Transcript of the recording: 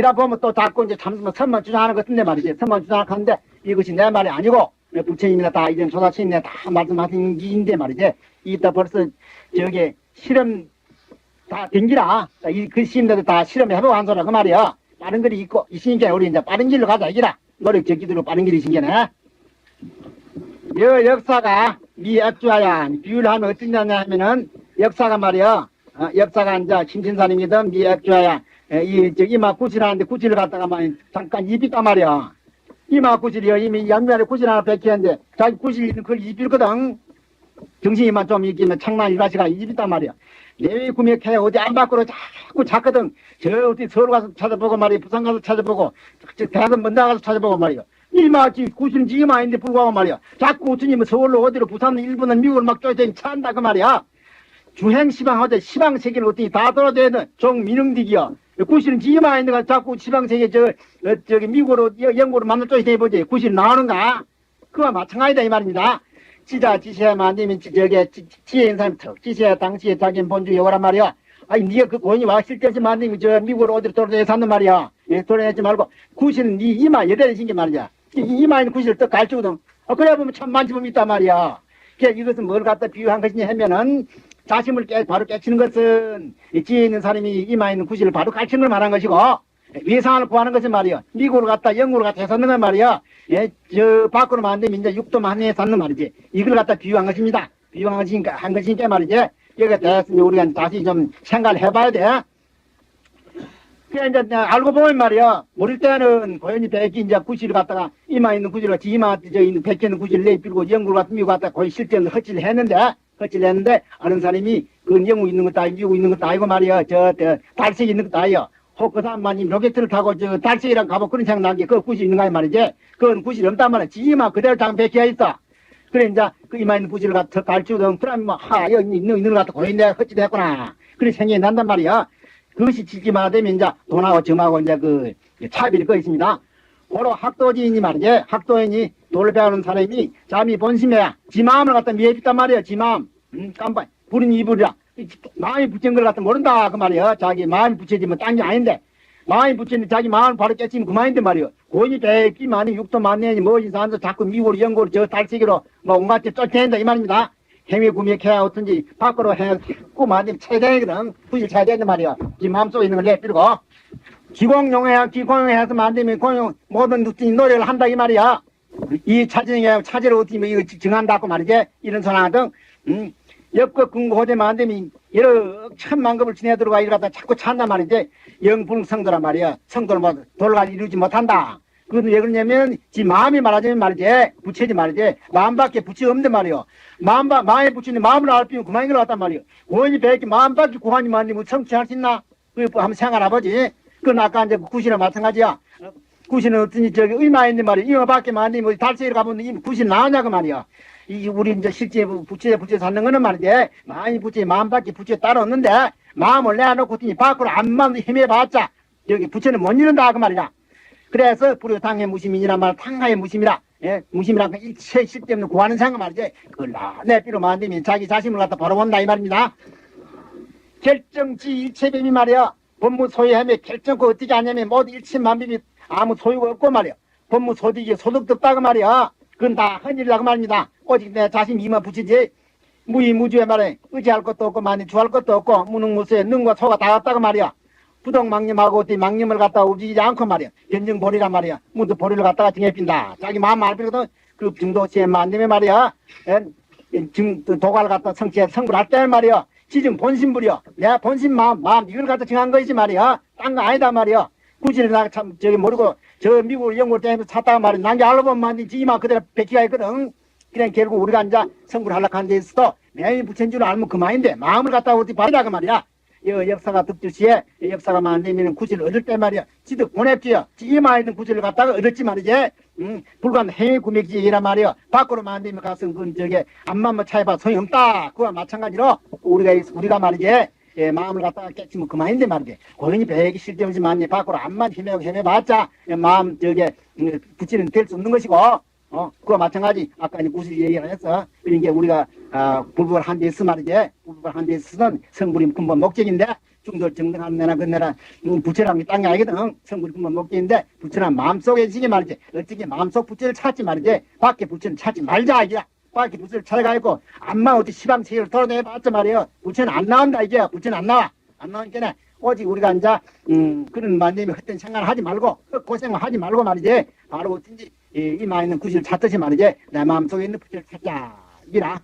이라 보면 또 자꾸 이제 참 선만 주장하는 것 같은데 말이지. 선만 주장하는데 이것이 내 말이 아니고 부처님이나 다 이런 조사친이나 다 말씀하신 기인데 말이지. 이따 벌써 저기 실험 다 댕기라. 이그 시인들도 다 실험해보고 한 소라 그 말이야. 빠른 길이 있고 있으니까 우리 이제 빠른 길로 가자 이기라. 노력 적기대로 빠른 길이 신게네. 여 역사가 미 액주하야 비유를 하면 어떠냐냐 하면은 역사가 말이야. 어, 역사가 이제 심신사님이든 미 액주하야 이, 저, 이마 구실하는데 구실을 갖다가 막 잠깐 입있단 말이야. 이마 구실이요. 이미 양면에 구실 하나 베끼는데 자기 있는 그걸 입있거든. 정신이만 좀 있기면 창만 일가시가 입있단 말이야. 내외 구매해 어디 안 밖으로 자꾸 찾거든. 저 어디 서울 가서 찾아보고 말이야. 부산 가서 찾아보고 저 대학은 먼저 가서 찾아보고 말이야. 이마치 구실은 지금 아닌데 불구하고 말이야. 자꾸 우천님은 서울로 어디로 부산은 일본은 미국을 막 쫓아다니 차한다 그 말이야. 주행 시방 하자 시방 세계를 어떻게 다 돌아다니는 종민흥디기야. 구실은 지금 아닌데 자꾸 시방 세계 저 어, 저기 미국으로 여- 영국으로 만날 쫓아다니 보지. 구실 나오는가? 그와 마찬가지다 이 말입니다. 지자 지시하면 안 되면 지- 저게 지- 지혜 있는 사람이 턱 지시해 당시에 자기 본주 여거란 말이야. 아니 네가 그 고인이 와 실제지 만들면 저 미국으로 어디로 돌아다니 샀는 말이야. 예, 돌아다니지 말고 구실은 네 이마 여대를 신게 말이야. 이- 이마에는 구실을 또 갈주거든. 어, 그래 보면 참 만지면 있단 말이야. 그래 이것은 뭘 갖다 비유한 것이냐 하면은 자심을 깨, 바로 깨치는 것은 이 지혜 있는 사람이 이마에 있는 구실을 바로 가르치는 걸 말한 것이고 위상을 구하는 것은 말이야. 미국으로 갔다 영국으로 갔다 해서는 건 말이야. 예, 저 밖으로 만 되면 이제 육도 만회에 샀는 말이지. 이걸 갖다 비유한 것입니다. 비유한 것이니까 한 것이니까 말이지. 여기가 됐으니 우리가 다시 좀 생각을 해봐야 돼. 그래 이제 알고 보면 말이야. 모를 때는 고연히 백기 이제 구실을 갖다가 이마 있는 구실을 같이 이마 저 있는 백기 있는 구실을 내밀고 영국 같은 미국 갖다 거의 실제는 헛질을 했는데 헛질을 했는데 아는 사람이 그 영국 있는 것도 아니고 미국 있는 것도 아니고 말이야. 저, 저 달색이 있는 것도 아니야. 혹그 사람만이 로켓을 타고 저 달색이랑 가고 그런 생각 난게 그 구실 있는 거야 말이지. 그건 구실이 없단 말이야. 지마 그대로 장 백기가 있어. 그래 이제 그 이마 있는 구실을 갖다 갈치우던 그러면 뭐하 여기 있는 있는 것 갖다 고인데 헛질을 했구나. 그래 생각이 난단 말이야. 그것이 지지마 되면 이제 돈하고 점하고 이제 그 차별이 거 있습니다. 고로 학도지인이 말이지 학도인이 돌을 배우는 사람이 잠이 본심해야 지 마음을 갖다 미해줬단 말이야 지 마음. 음, 깜빡 부린 이불이야 이 마음이 붙인 걸 갖다 모른다 그 말이야 자기 마음이 붙여지면 딴 게 아닌데. 마음이 붙이는데 자기 마음을 바로 깨치면 그만인데 말이야 고인이 백기 많이 육도 많니 뭐지 사람도 자꾸 미국으로 영국으로 저 달세기로 뭐 온갖 데 쫓아낸다 이 말입니다. 해외 구매해야 어떤지 밖으로 해고 만들면 최대거든. 부실 쳐야 된단 말이야 지 마음속에 있는 걸 내밀고. 기공용해야 기공용해서 만들면 공용 모든 노래를 한다 이 말이야. 이 차징에 차제를 어떻게 뭐 이거 증한다고 말이지 이런 소나등 음, 역거 근거호대 만들면 여러 천만 급을 지내 들어가 이러다 자꾸 찬단 말이지 영불 성도란 말이야 성도를 뭐 돌아가 이루지 못한다. 그건 왜 그러냐면 지 마음이 말하자면 말이지 부채지 말이지 마음밖에 부채 없는 말이요. 마음 바 마음에 부치는 마음을 알 필요 그만인 걸 같단 말이요. 원이 백기 마음밖에 고하니 만들면 성취할 수 있나? 그 한번 생각해보지. 그건 아까 이제 구신은 마찬가지야. 구신은 어떠니 저기 의마 있는 말이야. 이거 밖에 만들면 뭐 달세일 가보면 이 구신 나오냐고 말이야. 이 우리 이제 실제 부채 부채 사는 거는 말이지. 많이 부채 마음밖에 부채 따로 없는데 마음을 내놓고 더니 밖으로 안만 힘해봤자 여기 부채는 못 이룬다 그 말이야. 그래서 불효탕의 무심이란 말, 탕하의 무심이라. 예, 무심이란 건 일체 실때없는 구하는 생각 말이지. 그걸 내 삐로 만들면 자기 자신을 갖다 바로 본다 이 말입니다. 결정지 일체뱀이 말이야. 법무 소유하며 결정코 어떻게 하냐면 모두 일체만비이 아무 소유가 없고 말이야. 법무 소득이 소득도 없다고 말이야. 그건 다 헌일이라고 말입니다. 오직 내 자신 이만 붙이지. 무의무주에 말해 의지할 것도 없고 많이 주할 것도 없고 무능무수에 능과 소가 다 없다고 말이야. 부동망념하고 어디 망념을 갖다가 움직이지 않고 말이야. 변증보리란 말이야. 문도 보리를 갖다가 등에 핀다. 자기 마음 알 필요도 그 중도시에 만되면 말이야. 예, 증, 도가를 갖다 성취해 성불할 때 말이야. 지증 본심불이야. 내 본심 마음, 마음 이걸 갖다 정한 거이지 말이야. 딴 거 아니다 말이야. 굳이 나참 저기 모르고 저 미국 영국 때문에 샀다가 말이야. 난게 알고 보면 지마 그대로 백기가 있거든. 그냥 결국 우리가 이제 성불하려고 하는 데 있어도 매일 부처인 줄 알면 그만인데 마음을 갖다가 어디 바르다 그 말이야. 이 역사가 득주시에 이 역사가 만들면 구실을 얻을 때 말이야. 지득 보냈지요. 지마 있는 구실을 갖다가 얻었지 말이지. 음, 불관 해외 구매기이란 말이야. 밖으로 만들면 가서 그 저게 암만 뭐 차해봐 소용없다. 그와 마찬가지로 우리가 있- 우리가 말이지. 예, 마음을 갖다가 깨치면 그만인데 말이지. 고인이 배기 실대없지만 밖으로 암만 힘내고 힘내봤자 예, 마음 저게 음, 붙이는 될 수 없는 것이고 어, 그와 마찬가지, 아까 이제 구슬 얘기를 했어. 그러니까 우리가, 아, 불법을 한데 있어 말이지. 불법을 한데 있어서는 성불이 근본 목적인데, 중돌 정등하는 데나 그네나 부처라는 게 땅이 아니거든. 성불이 근본 목적인데, 부처는 마음속에 지게 말이지. 어떻게 마음속 부처를 찾지 말이지. 밖에 부처는 찾지 말자, 이게. 밖에 부처를 찾아가 있고, 암만 어디 시방 세계를 돌아내봤자 말이에요. 부처는 안 나온다, 이게. 부처는 안 나와. 안 나오니까 오직 우리가 이제 음, 그런 만님이 헛된 생각을 하지 말고 그 고생을 하지 말고 말이지 바로 어쩐지 이, 이 마음에 있는 구실을 찾듯이 말이지 내 마음속에 있는 부처를 찾자 이라